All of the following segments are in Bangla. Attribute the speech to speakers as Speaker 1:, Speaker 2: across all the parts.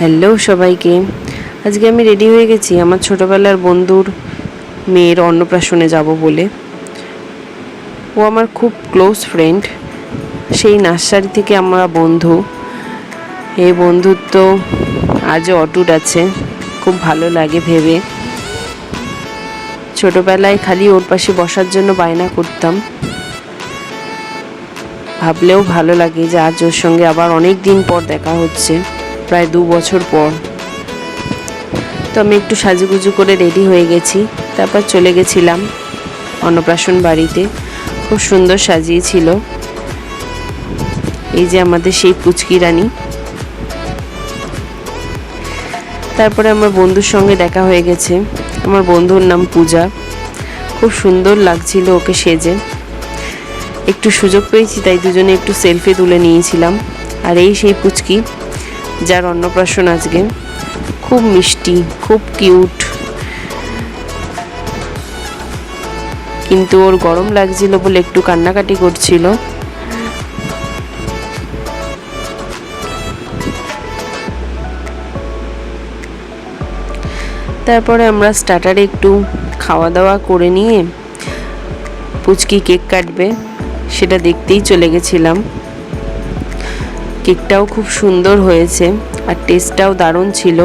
Speaker 1: হ্যালো সবাইকে। আজকে আমি রেডি হয়ে গেছি। আমার ছোটোবেলার বন্ধুর মেয়ের অন্নপ্রাশনে যাব বলে। ও আমার খুব ক্লোজ ফ্রেন্ড সেই নার্সারি থেকে আমরা বন্ধু। এই বন্ধুত্ব আজও অটুট আছে। খুব ভালো লাগে ভেবে। ছোটোবেলায় খালি ওর পাশে বসার জন্য বায়না করতাম। ভাবলেও ভালো লাগে যে আজ ওর সঙ্গে আবার অনেক দিন পর দেখা হচ্ছে। প্রায় দু বছর পর। তো আমি একটু সাজুগুজু করে রেডি হয়ে গেছি। তারপর চলে গেছিলাম অন্নপ্রাশন বাড়িতে। খুব সুন্দর সাজিয়েছিল। এই যে আমাদের সেই পুচকি রানী। তারপরে আমার বন্ধুর সঙ্গে দেখা হয়ে গেছে। আমার বন্ধুর নাম পূজা। খুব সুন্দর লাগছিল ওকে সেজে। একটু সুযোগ পেয়েছি, তাই দুজনে একটু সেলফি তুলে নিয়েছিলাম। আর এই সেই পুচকি যার অন্নপ্রাশন আজকে খুব মিষ্টি, খুব কিউট। কিন্তু ওর গরম লাগছিল বলে একটু কান্নাকাটি করছিল। তারপরে আমরা স্টার্টারে একটু খাওয়া দাওয়া করে নিয়ে পুচকি কেক কাটবে, সেটা দেখতেই চলে গেছিলাম। কেকটাও খুব সুন্দর হয়েছে আর টেস্টটাও দারুণ ছিল।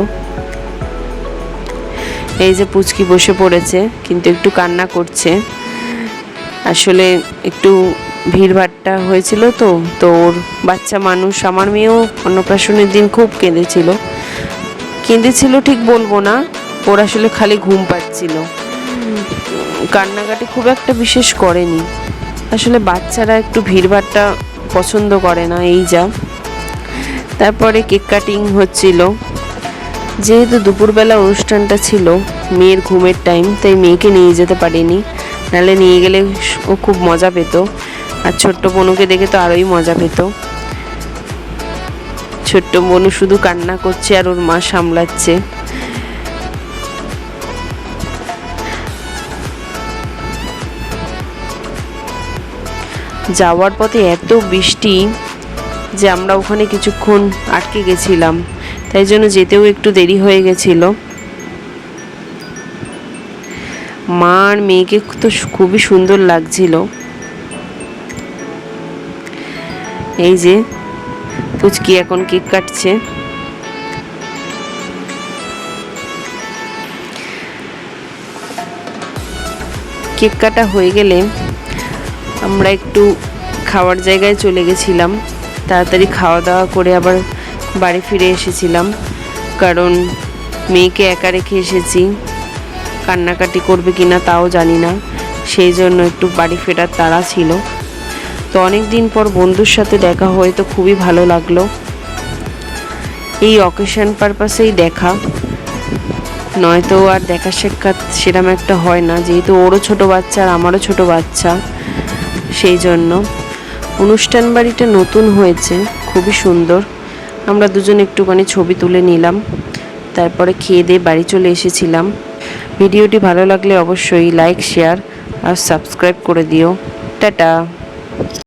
Speaker 1: এই যে পুচকি বসে পড়েছে, কিন্তু একটু কান্না করছে। আসলে একটু ভিড়ভাট্টা হয়েছিল তো তো ওর বাচ্চা মানুষ, আমার মেয়েও অন্নপ্রাশনের দিন খুব কেঁদেছিল। কেঁদেছিল ঠিক বলব না, ওর আসলে খালি ঘুম পাচ্ছিল কান্নাকাটি খুব একটা বিশেষ করেনি। আসলে বাচ্চারা একটু ভিড়ভাট্টা পছন্দ করে না, এই যা। তারপরে কেক কাটিং হচ্ছিল। যেহেতু দুপুরবেলা অনুষ্ঠানটা ছিল, মেয়ের ঘুমের টাইম তাই মেয়েকে নিয়ে যেতে পারিনি। নাহলে নিয়ে গেলে ও খুব মজা পেত। আর ছোট্ট বনুকে দেখে তো আরোই মজা পেত। ছোট্ট বনু শুধু কান্না করছে আর ওর মা সামলাচ্ছে। যাওয়ার পথে এত বৃষ্টি যে আমরা ওখানে কিছুক্ষণ আটকে গেছিলাম। তাই জন্য যেতেও একটু দেরি হয়ে গেছিল। মা আর মেয়েকে তো খুবই সুন্দর লাগছিল। এই যে, পুচকি এখন কেক কাটছে। কেক কাটা হয়ে গেলে আমরা একটু খাওয়ার জায়গায় চলে গেছিলাম। তাড়াতাড়ি খাওয়া দাওয়া করে আবার বাড়ি ফিরে এসেছিলাম। কারণ মেয়েকে একা রেখে এসেছি। কান্নাকাটি করবে কিনা তাও জানি না। সেই জন্য একটু বাড়ি ফেরার তাড়া ছিল। তো অনেক দিন পর বন্ধুর সাথে দেখা হয়ে তো খুবই ভালো লাগল। এই অকেশন পারপাসেই দেখা। নয়তো আর দেখা সাক্ষাৎ সেরম একটা হয় না। যেহেতু ওরও ছোট বাচ্চা আর আমারও ছোট বাচ্চা, সেই জন্য। অনুষ্ঠান বাড়িটা নতুন হয়েছে, খুবই সুন্দর। আমরা দুজন একটুখানি ছবি তুলে নিলাম, তারপরে খেয়ে দিয়ে বাড়ি চলে এসেছিলাম। ভিডিওটি ভালো লাগলে অবশ্যই লাইক, শেয়ার আর সাবস্ক্রাইব করে দিও। টাটা!